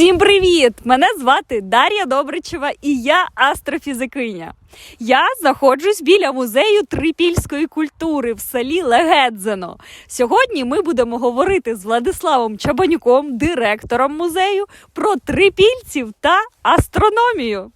Всім привіт! Мене звати Дар'я Добричева і я астрофізикиня. Я знаходжусь біля музею трипільської культури в селі Легедзено. Сьогодні ми будемо говорити з Владиславом Чабанюком, директором музею, про трипільців та астрономію.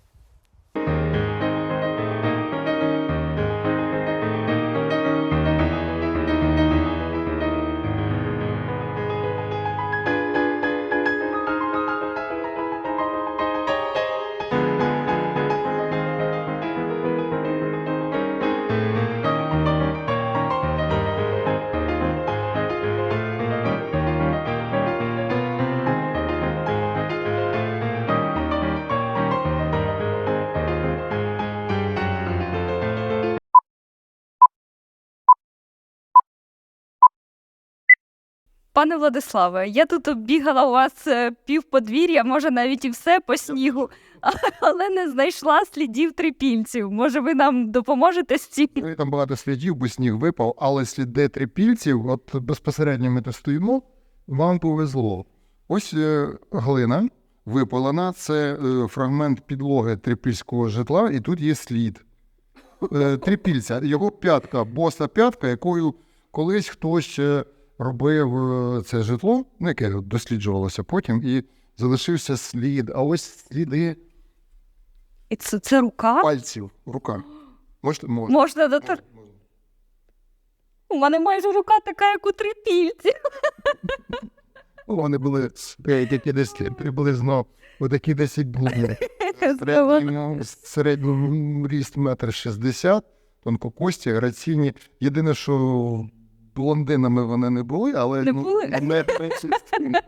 Пане Владиславе, я тут оббігала у вас е, пів подвір'я, може навіть і все по снігу, але не знайшла слідів трипільців. Може, ви нам допоможете з цим? Там багато слідів, бо сніг випав, але сліди трипільців, от безпосередньо ми тут стоїмо, вам повезло. Ось е, глина випалена, це е, фрагмент підлоги трипільського житла, і тут є слід. Трипільця, його п'ятка, боса п'ятка, якою колись хтось робив е, це житло, ну, яке досліджувалося потім, і залишився слід. А ось сліди І це, це рука? пальців, рука. Можете? Можна. Можна дотор... У мене майже рука така, як у трипільців. Ну, Вони були деякі десь приблизно отакі десь і були. Е, середній ріст метр шістдесят, тонкокості, граційні. Єдине, що блондинами вони не були, але Не ну, були? не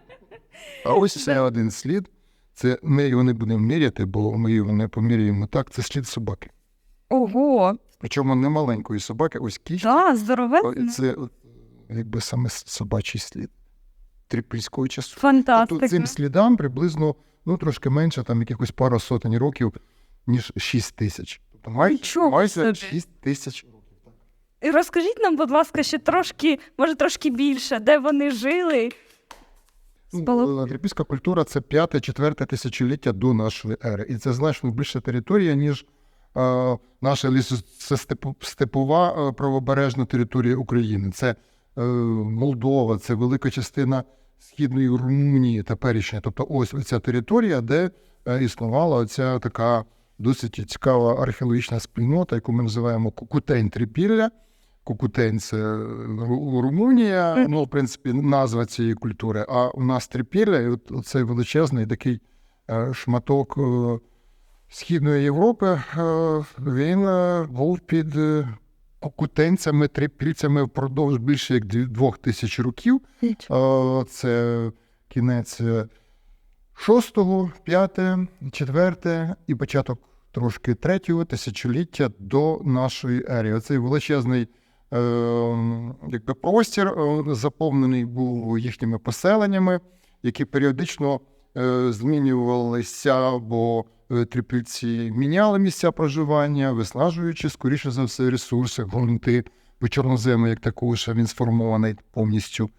А ось ще один слід. Це ми його не будемо міряти, бо ми його не поміряємо так. Це слід собаки. Ого, Причому не маленької собаки, ось кість. да, здоровезно. Це якби саме собачий слід трипільського часу. Тобто цим слідам приблизно ну, трошки менше, там якихось пару сотень років, ніж 6 тисяч. Тобто майже, Нічого майже собі. 6 тисяч. І розкажіть нам, будь ласка, ще трошки, може трошки більше, де вони жили. Ну, Трипільська культура це 5-4 тисячоліття до нашої ери. І це значно більша територія, ніж е, наша лісостепова е, правобережна територія України. Це е, Молдова, це велика частина східної Румунії теперішня. Тобто ось ця територія, де е, існувала оця така досить цікава археологічна спільнота, яку ми називаємо Кукутень Трипілля. Кукутень це Румунія, ну, в принципі, назва цієї культури. А у нас Трипілля, і от цей величезний такий е, шматок е, Східної Європи, е, він е, був під е, кукутенцями, трипільцями впродовж більше як двох тисяч років. Е, Це кінець е, шостого, п'яте, четверте і початок трошки третього тисячоліття до нашої ери. Оцей величезний е, якби простір е, заповнений був їхніми поселеннями, які періодично е, змінювалися, бо е, трипільці міняли місця проживання, виснажуючи, скоріше за все, ресурси, ґрунти, бо чорноземи, як такого, що він сформований повністю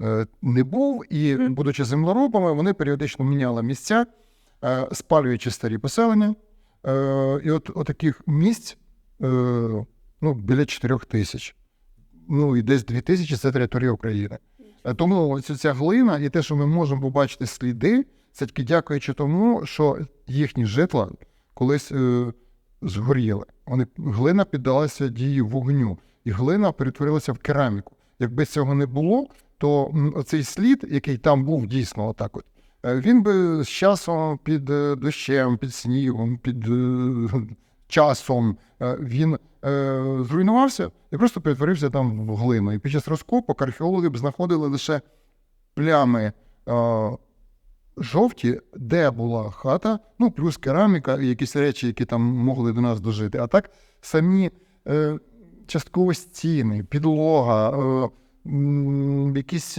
е, не був. І, будучи землеробами, вони періодично міняли місця, е, спалюючи старі поселення. Е, І от, от таких місць е, ну, біля 4 тисяч. Ну і десь 2 тисячі це територія України. Тому ця глина і те, що ми можемо побачити сліди, це тільки дякуючи тому, що їхні житла колись е, згоріли. Вони, глина піддалася дії вогню, і глина перетворилася в кераміку. Якби цього не було, то м, оцей слід, який там був дійсно отак от, е, він би з часом під е, дощем, під снігом, під е, часом е, він е, зруйнувався і просто перетворився там в глину. І під час розкопок археологи б знаходили лише плями е, жовті, де була хата, ну плюс кераміка, і якісь речі, які там могли до нас дожити. А так самі частково стіни, підлога, якісь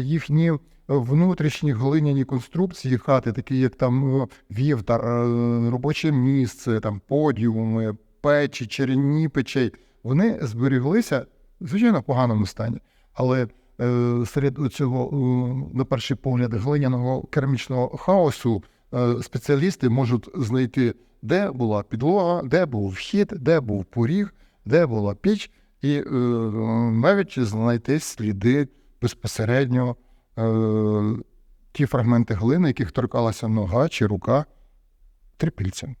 їхні внутрішні глиняні конструкції хати, такі як там е, вівтар, е, робоче місце, там подіуми, печі, черені печей, вони зберіглися, звичайно, в поганому стані. Але е, серед цього, на перший погляд, глиняного керамічного хаосу спеціалісти можуть знайти, де була підлога, де був вхід, де був поріг, де була піч, і навіть знайти сліди безпосередньо ті фрагменти глини, яких торкалася нога чи рука трипільця.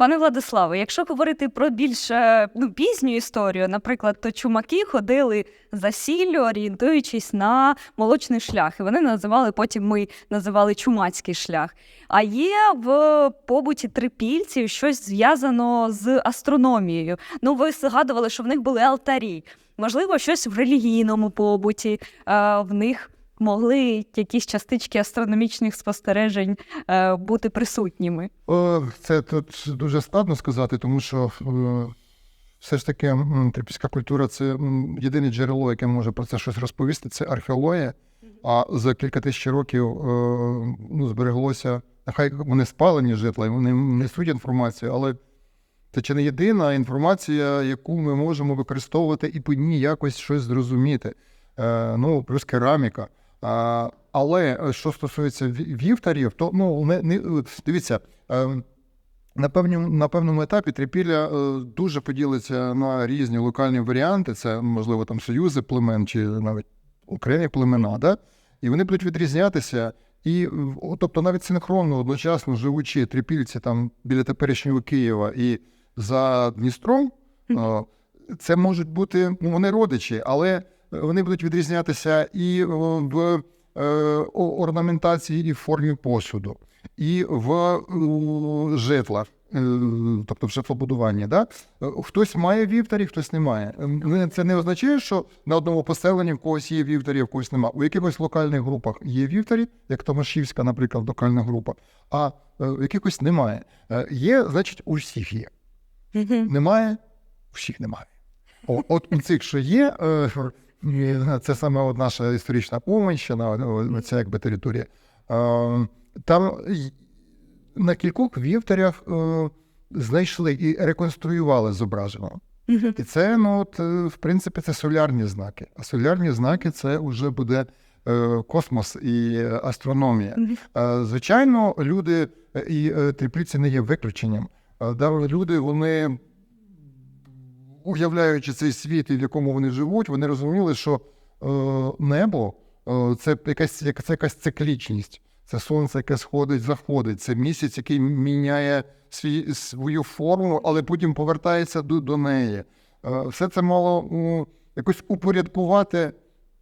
Пане Владиславе, якщо говорити про більш е, ну, пізню історію, наприклад, то чумаки ходили за сіллю, орієнтуючись на молочний шлях, і вони називали потім ми називали чумацький шлях. А є в побуті трипільців щось зв'язано з астрономією. Ну, ви згадували, що в них були алтарі. Можливо, щось в релігійному побуті, е, в них могли якісь частички астрономічних спостережень е, бути присутніми. О, Це тут дуже складно сказати, тому що е, все ж таки трипільська культура це єдине джерело, яке може про це щось розповісти, це археологія. А за кілька тисяч років е, ну, збереглося, нехай вони спалені житла, вони несуть інформацію, але це чи не єдина інформація, яку ми можемо використовувати і по ній якось щось зрозуміти. Е, ну, плюс кераміка. Але е, що стосується ві- вівтарів, то ну не, не дивіться. Е, на, певні, на певному етапі трипілля е, дуже поділиться на різні локальні варіанти. Це, можливо, там союзи племен чи навіть окремі племена, да? і вони будуть відрізнятися. І, тобто, навіть синхронно, одночасно живучи трипільці там біля теперішнього Києва і за Дністром, е, це можуть бути ну, вони родичі, але вони будуть відрізнятися і в е, орнаментації і в формі посуду, і в е, житлах, е, тобто в житлобудуванні. Да? Е, Хтось має вівтарі, хтось не має. Е, Це не означає, що на одному поселенні в когось є вівтарі, а в когось немає. У якихось локальних групах є вівтарі, як Томашівська, наприклад, локальна група, а е, в якихось немає. Е, Є, значить, у всіх є. Немає, всіх немає. От у цих, що є, е, е, це саме от наша історична Уманщина, о, ця якби територія. Там на кількох вівтарях е, знайшли і реконструювали зображення. І це, ну, от, е, в принципі, це солярні знаки. А солярні знаки це вже буде е, космос і астрономія. Звичайно, люди і трипільці не є виключенням. Люди, вони, уявляючи цей світ, в якому вони живуть, вони розуміли, що е, небо е, це якась, як- це якась циклічність. Це сонце, яке сходить, заходить. Це місяць, який міняє свій, свою форму, але потім повертається до, до неї. Е, Все це мало ну, якось упорядкувати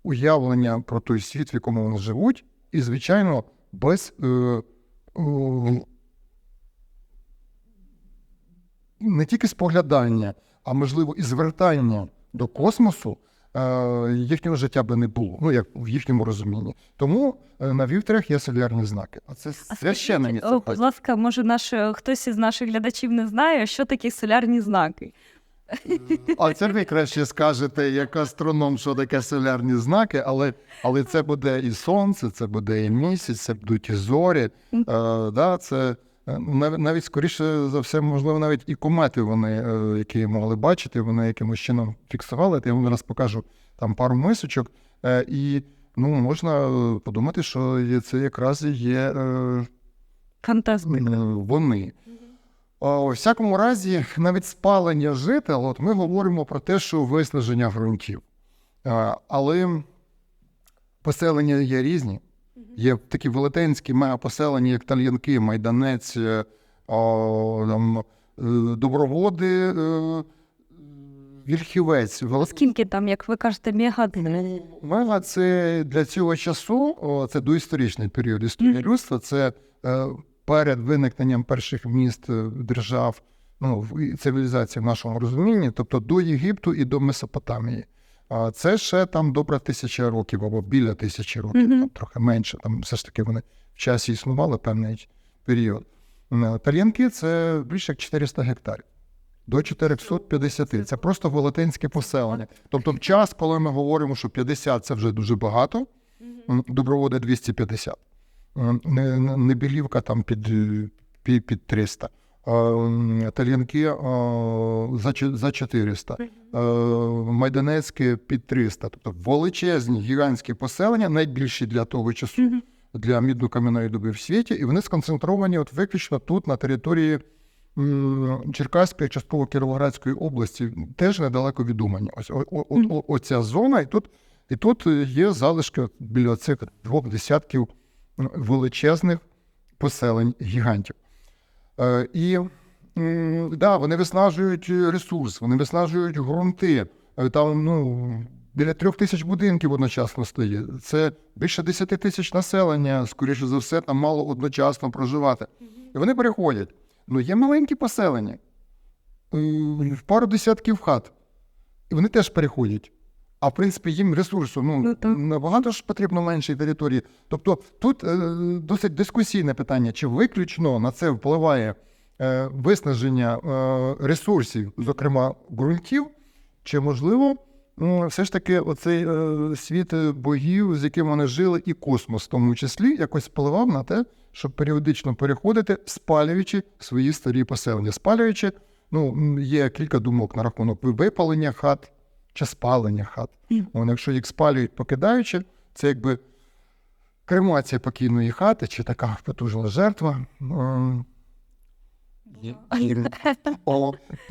уявлення про той світ, в якому вони живуть, і, звичайно, без е, е, не тільки споглядання, а можливо і звертання до космосу. е, Їхнього життя би не було, ну як в їхньому розумінні. Тому е, на вівторях є солярні знаки. А це священне місце. о, Будь ласка, може, наш е, хтось із наших глядачів не знає, що такі солярні знаки. А це ви краще скажете, як астроном, що таке солярні знаки, але, але це буде і сонце, це буде і місяць, це будуть і зорі. Е, да, це е, навіть, навіть скоріше за все, можливо, навіть і комети вони, е, які могли бачити, вони якимось чином фіксували. Я вам зараз покажу там пару мисочок, е, і ну, можна е, подумати, що це якраз є. Е, Фантастика. Е, вони. У всякому разі, навіть спалення жител, от ми говоримо про те, що виснаження ґрунтів. Але поселення є різні. Є такі велетенські мегапоселення, як Тальянки, Майданець, е, а, там, е, Доброводи, е, Вільхівець. Скільки там, як ви кажете, мега Мега це для цього часу, о, це доісторичний період історії людства. Це е, перед виникненням перших міст е, держав, ну цивілізації в нашому розумінні, тобто до Єгипту і до Месопотамії. А це ще там добра тисяча років або біля тисячі років, Мгм. там трохи менше. Там все ж таки вони в часі існували певний період. Е, Тар'янки це більше як 400 гектарів. До 450. Це просто велетенське поселення. Тобто, в час, коли ми говоримо, що 50 це вже дуже багато, доброводи 250. М, Не, не- Небілівка там під, під 300. Е, Талянки е, за, чо- 400, е, Майданецьке під 300. Тобто величезні гігантські поселення, найбільші для того часу, для мідно-кам'яної доби в світі, і вони сконцентровані от виключно тут, на території Черкаської, частково Кіровоградської області, теж недалеко від Умані. Ось о, о, о- оця зона, і тут, і тут є залишки біля цих двох десятків величезних поселень гігантів. Е, і да, вони виснажують ресурс, вони виснажують ґрунти. Е, Там ну, біля трьох тисяч будинків одночасно стоїть. Це більше десяти тисяч населення, скоріше за все, там мало одночасно проживати. І вони переходять. Ну, є маленькі поселення, е, пару десятків хат. І вони теж переходять. А в принципі, їм ресурсу ну, Ну, так. набагато ж потрібно меншої території. Тобто тут е, досить дискусійне питання, чи виключно на це впливає е, виснаження е, ресурсів, зокрема ґрунтів, чи можливо м, все ж таки оцей е, світ богів, з яким вони жили, і космос, в тому числі, якось впливав на те, щоб періодично переходити, спалюючи свої старі поселення. Спалюючи, ну є кілька думок на рахунок випалення хат чи спалення хат. Вони, якщо їх спалюють, покидаючи, це якби кремація покійної хати, чи така потужна жертва. Ем, і-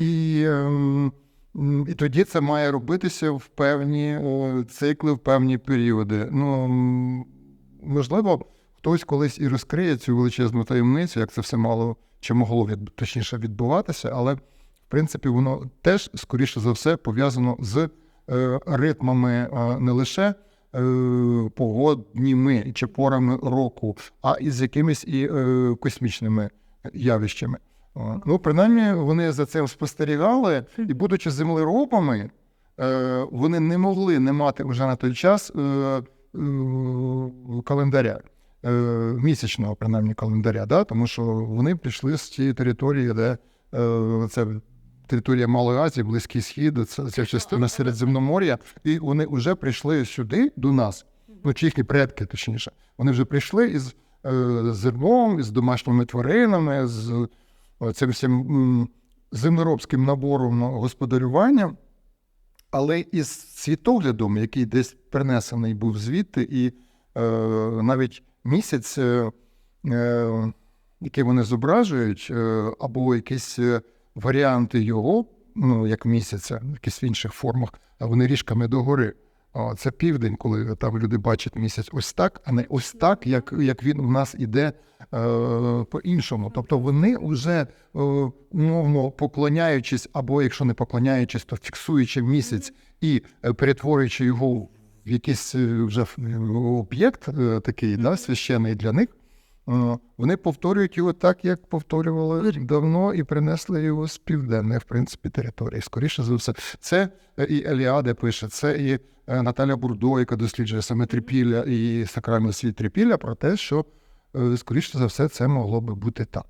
і- ем, і тоді це має робитися в певні е, цикли, в певні періоди. Ну, можливо, хтось колись і розкриє цю величезну таємницю, як це все мало чи могло від, точніше відбуватися, але принципі воно теж, скоріше за все, пов'язано з е, ритмами е, не лише е, погодніми чи порами року, а і з якимись і космічними явищами. Ну, принаймні, вони за цим спостерігали, і, будучи землеробами, вони не могли не мати вже на той час календаря, місячного, принаймні, календаря, да? тому що вони прийшли з тієї території, де це територія Малої Азії, Близький Схід, це, це частина Середземномор'я, і вони вже прийшли сюди до нас, ну, чи їхні предки, точніше. Вони вже прийшли із е, зерном, із домашніми тваринами, з е, цим всім землеробським набором господарювання, але із світоглядом, який десь перенесений був звідти, і е, навіть місяць, е, е, який вони зображують, е, або якісь е, варіанти його, ну як місяця, якісь в інших формах, а вони ріжками догори. Це південь, коли там люди бачать місяць ось так, а не ось так, як, як він у нас іде е, по-іншому. Тобто вони вже е, умовно поклоняючись, або якщо не поклоняючись, то фіксуючи місяць і е, перетворюючи його в якийсь е, вже об'єкт е, такий, да, священний для них. Е, Вони повторюють його так, як повторювали давно, і принесли його з південної, в принципі, території. Скоріше за все, це е, і Еліаде пише, це і е, Наталя Бурдо, яка досліджує саме трипілля і сакральний світ трипілля, про те, що скоріше за все це могло би бути так.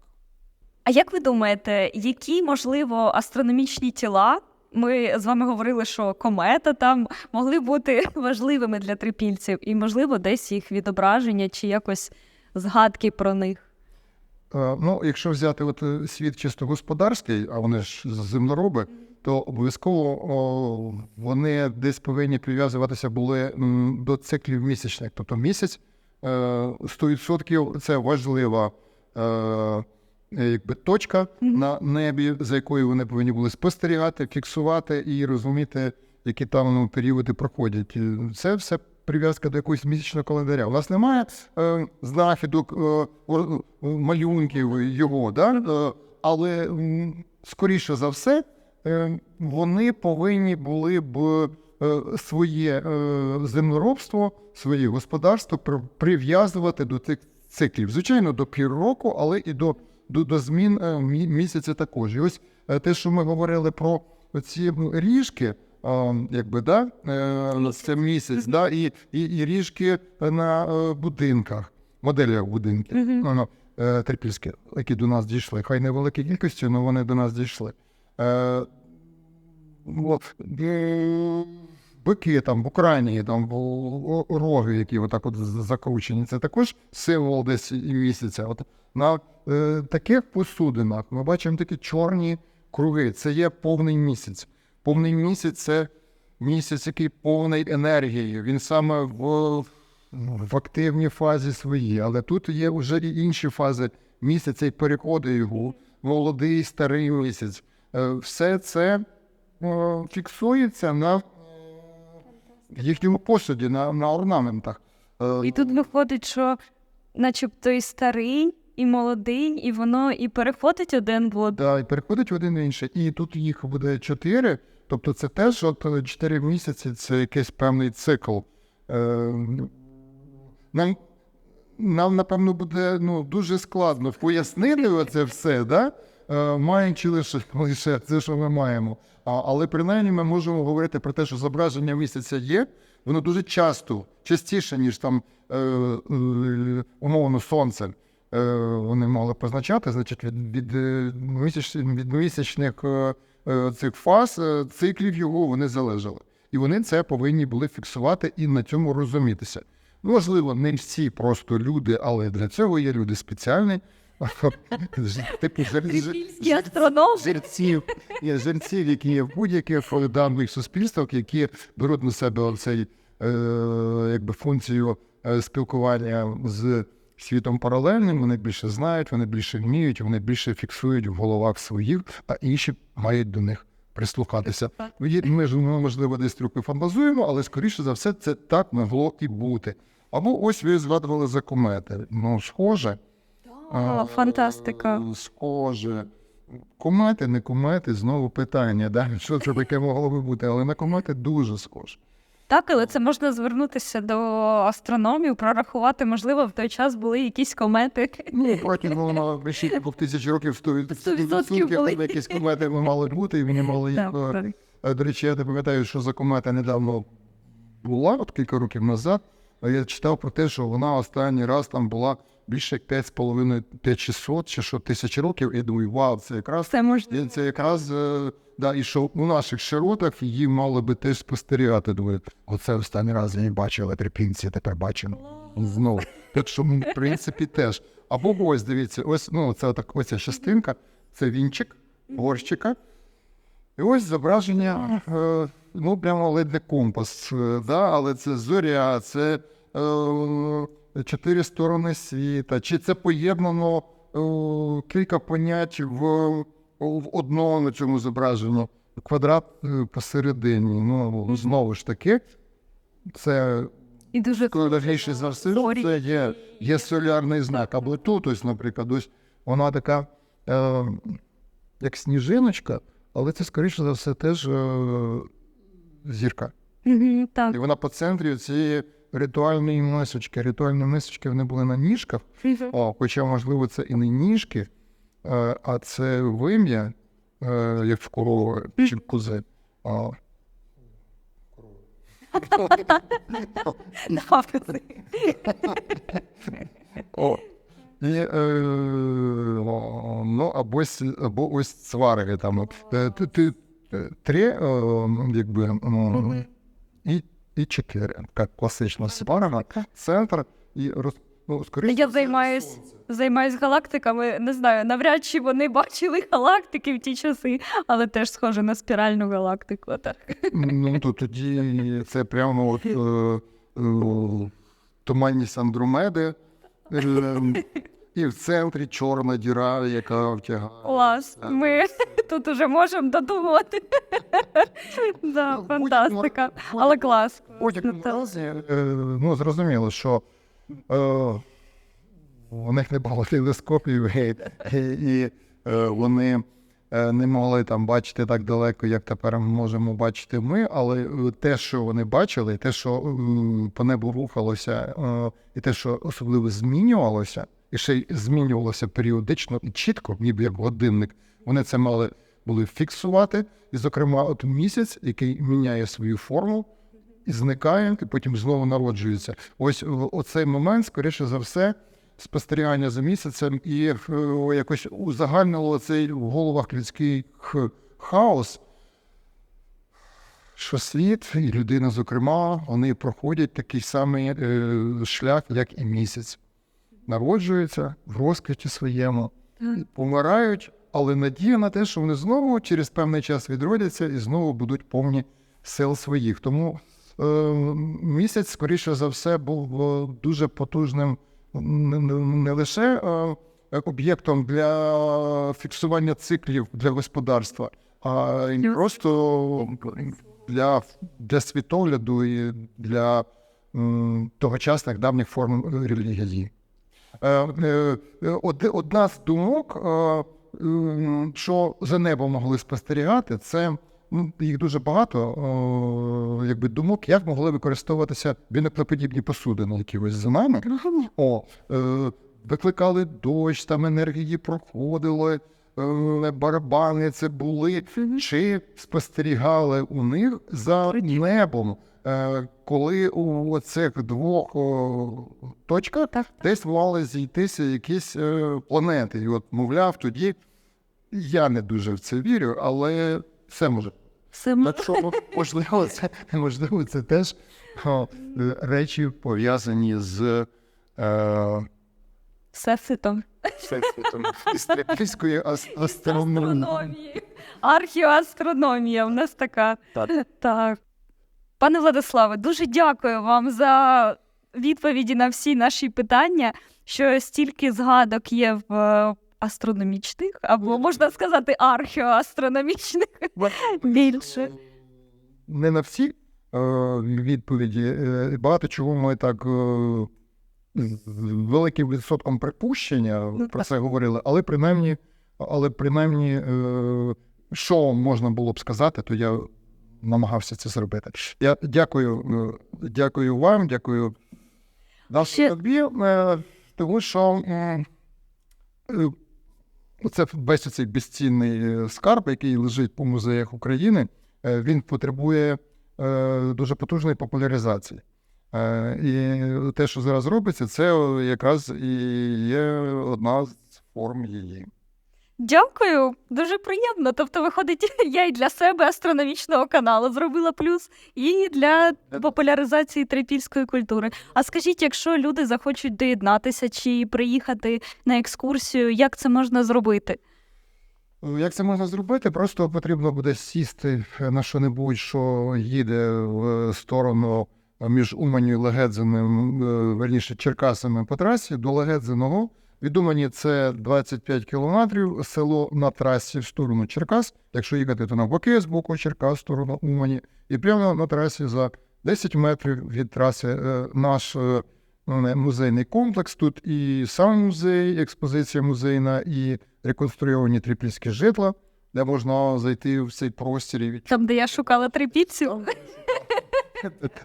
А як ви думаєте, які можливо астрономічні тіла? Ми з вами говорили, що комета там могли бути важливими для трипільців, і можливо десь їх відображення чи якось згадки про них. Е, Ну, якщо взяти от е, світ чисто господарський, а вони ж землероби, то обов'язково вони десь повинні прив'язуватися були до циклів місячних. Тобто місяць е, 100% це важлива е, якби, точка на небі, за якою вони повинні були спостерігати, фіксувати і розуміти, які там ну, періоди проходять. Це все прив'язка до якогось місячного календаря. У нас немає е, знахідок, е, е, малюнків його, да? е, але скоріше за все, е, вони повинні були б е, своє е, землеробство, своє господарство при- прив'язувати до цих циклів. Звичайно, до півроку, але і до, до, до змін місяця також. І ось те, що ми говорили про ці ріжки. Якби да, е, це місяць, да, і, і, і ріжки на е, будинках, моделях будинків. Ну, ну, е, трипільські, які до нас дійшли. Хай невеликій кількості, але вони до нас дійшли. От, бики там в Україні, там роги, які отак от закручені. Це також символ десь місяця. От на е, таких посудинах ми бачимо такі чорні круги. Це є повний місяць. Повний місяць це місяць, який повний енергії. Він саме в, ну, в активній фазі своїй. Але тут є вже і інші фази місяця і переходи його, молодий, старий місяць. Е, Все це е, фіксується на е, їхньому посуді, на, на орнаментах. І тут виходить, що начебто і старий, і молодий, і воно і переходить один в один. Да, і переходить один в інший. І тут їх буде чотири. Тобто це теж от е, чотири місяці це якийсь певний цикл. Е, нам, нам, напевно, буде ну, дуже складно пояснити це все, да? е, маючи лише, лише це, що ми маємо. А, але принаймні ми можемо говорити про те, що зображення місяця є, воно дуже часто, частіше, ніж там е, е, умовно сонце. Е, вони мали позначати, значить, від, від, е, від місячних е, е, цих фаз, е, циклів його вони залежали. І вони це повинні були фіксувати і на цьому розумітися. Ну, Можливо, не всі просто люди, але для цього є люди спеціальні. Типу жерців, жерців, які є в будь-яких даних суспільствах, які беруть на себе оцей, е, якби функцію е, спілкування з світом паралельним. Вони більше знають, вони більше вміють, вони більше фіксують в головах своїх, а інші мають до них прислухатися. Ми ж можливо десь трохи фантазуємо, але скоріше за все це так могло і бути. Або ось ви згадували за комети. Ну, схоже. О, фантастика. Е, Схоже. Комети, не комети, знову питання, да? що це таке могло би бути, але на комети дуже схоже. Так, але це можна звернутися до астрономів, прорахувати, можливо, в той час були якісь комети. Ну, воно більше двох тисяч років 100% 100% були. там якісь комети мали бути, і вони мали їх. Е, До речі, я не пам'ятаю, що за комета недавно була, от кілька років назад. Я читав про те, що вона останній раз там була більше як 5,5 5600 чи що тисяч років. І думаю, вау, це якраз Це. І це якраз е, да, і що у наших широтах її мали би теж спостерігати. Думаю, оце останній раз я не бачив, трипінці тепер бачимо знову. Так що, в принципі, теж. Або ось дивіться, ось ну це так, ось ця частинка, це вінчик горщика. І ось зображення, е, ну прямо ледь не компас, е, да, але це зоря, це чотири сторони світа. Чи це поєднано е, кілька понять в, в одному на цьому зображенні? Квадрат е, посередині. Ну, знову ж таки, це І дуже за все це є, є солярний знак. Або тут, ось, наприклад, ось вона така, е, як сніжиночка, але це, скоріше за все, теж е, зірка. Так. І вона по центрі цієї ритуальної мисочки. Ритуальні мисочки вони були на ніжках, о, хоча, можливо, це і не ніжки, е, а це вим'я, е, як в корови чи. О. І, е, ну, або, або ось цвари там. Е, Три, якби, і, і чотири. Така класична сварга, центр і роз, ну, скоріше. Я за займаюсь займаюсь галактиками. Не знаю, навряд чи вони бачили галактики в ті часи, але теж схоже на спіральну галактику. Так. Ну, то тоді це прямо от, е, е, туманність Андромеди. І в центрі чорна діра, яка втягає. Клас. Ми тут уже можемо додумувати. Да, фантастика. Але клас. Е, ну, зрозуміло, що е, у них не було телескопів, і, е, вони не могли там бачити так далеко, як тепер ми можемо бачити ми, але те, що вони бачили, те, що по небу рухалося, і те, що особливо змінювалося, і ще й змінювалося періодично і чітко, ніби як годинник, вони це мали були фіксувати. І, зокрема, от місяць, який міняє свою форму, і зникає, і потім знову народжується. Ось оцей момент, скоріше за все, спостерігання за місяцем і е, якось узагальнило цей в головах людський хаос, що світ і людина, зокрема, вони проходять такий самий е, шлях, як і місяць. Народжуються в розквіті своєму, помирають, але надія на те, що вони знову через певний час відродяться і знову будуть повні сил своїх. Тому е, місяць, скоріше за все, був е, дуже потужним не, не- не лише е, об'єктом для фіксування циклів для господарства, а й просто для, для світогляду і для тогочасних давніх форм релігії. Е, е, е, од- Одна з думок, що за небом могли спостерігати, це ну, їх дуже багато якби, думок, як могли використовуватися біноклоподібні посудини, які ось за нами. О, викликали дощ, там енергії проходили, барабани це були. Чи спостерігали у них за небом, коли у цих двох точках Так. десь мали зійтися якісь е, планети. І от, мовляв, тоді я не дуже в це вірю, але все може. Все Так що, можливо, це, можливо, це теж о, е, речі пов'язані з е, всесвітом. всесвітом ас- астрономії. Астрономії. Археоастрономія у нас така. Так. Так. Пане Владиславе, дуже дякую вам за відповіді на всі наші питання, що стільки згадок є в е, астрономічних, або можна сказати, археоастрономічних більше. Не на всі е, відповіді. е, Багато чого ми так е, з великим відсотком припущення Ну, про це говорили, але принаймні, але принаймні, е, що можна було б сказати, то я намагався це зробити. Я дякую, е, дякую вам, дякую Ще- тобі, е, тому що е, це весь цей безцінний скарб, який лежить по музеях України, він потребує дуже потужної популяризації. І те, що зараз робиться, це якраз і є одна з форм її. Дякую, дуже приємно. Тобто, виходить, я і для себе астрономічного каналу зробила плюс, і для популяризації трипільської культури. А скажіть, якщо люди захочуть доєднатися чи приїхати на екскурсію, як це можна зробити? Як це можна зробити? Просто потрібно буде сісти на що-небудь, що їде в сторону між Уманю і Легедзиним, е, верніше Черкасами по трасі до Легедзиного. Від Умані це 25 кілометрів, село на трасі в сторону Черкас. Якщо їхати, то навпаки, з боку Черкас, в сторону Умані. І прямо на трасі за 10 метрів від траси е, наш е, ну, музейний комплекс. Тут і сам музей, експозиція музейна, і реконструйовані трипільські житла, де можна зайти в цей простір Там, де я шукала трипільців.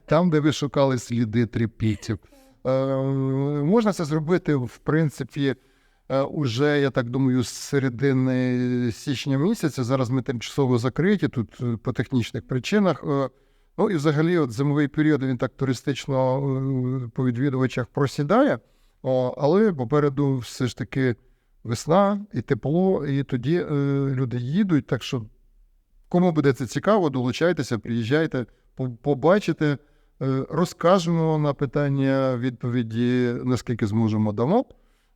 там, де ви шукали сліди трипільців. Е, можна це зробити, в принципі, е, уже, я так думаю, з середини січня місяця. Зараз ми тимчасово закриті тут е, по технічних причинах. Ну і взагалі, от зимовий період він так туристично по відвідувачах просідає, але попереду все ж таки весна і тепло, і тоді люди їдуть. Так що, кому буде це цікаво, долучайтеся, приїжджайте, по- побачите. Е, Розкажемо на питання відповіді, наскільки зможемо дамо.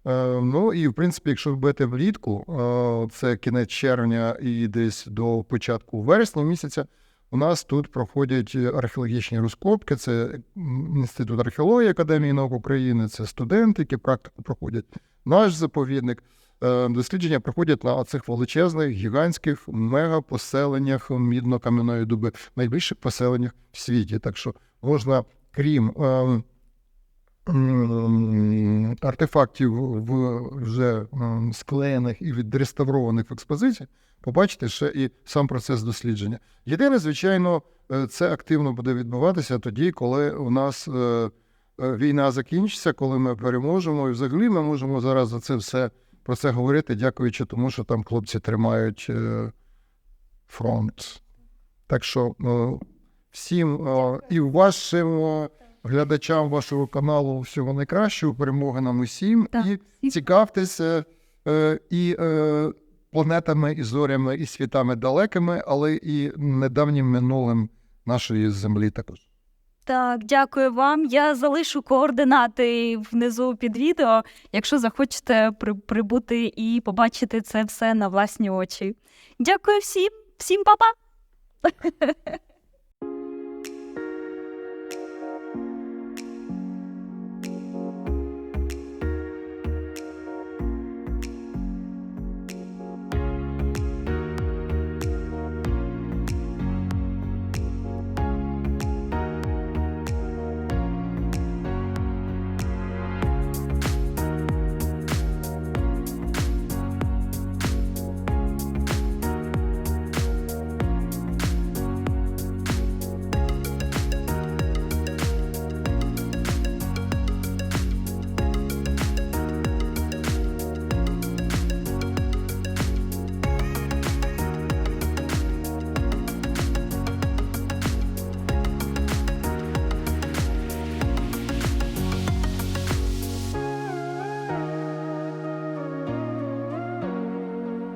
Е, Ну і в принципі, якщо будете влітку, е, це кінець червня і десь до початку вересня місяця, у нас тут проходять археологічні розкопки. Це інститут археології Академії наук України, це студенти, які практику проходять. Наш заповідник. Дослідження проходять на цих величезних, гігантських мегапоселеннях мідно-кам'яної дуби, найбільших поселеннях в світі. Так що можна, крім е, артефактів в вже м, склеєних і відреставрованих в експозиції, побачити ще і сам процес дослідження. Єдине, звичайно, е, це активно буде відбуватися тоді, коли у нас е, е, війна закінчиться, коли ми переможемо, і взагалі ми можемо зараз за це все про це говорити, дякуючи тому, що там хлопці тримають фронт. Так що всім е, і вашим е, глядачам вашого каналу всього найкращого, перемоги нам усім. Так, І цікавтеся е, і е, планетами, і зорями, і світами далекими, але і недавнім минулим нашої землі також. Так, дякую вам. Я залишу координати внизу під відео, якщо захочете при- прибути і побачити це все на власні очі. Дякую всім, всім па-па!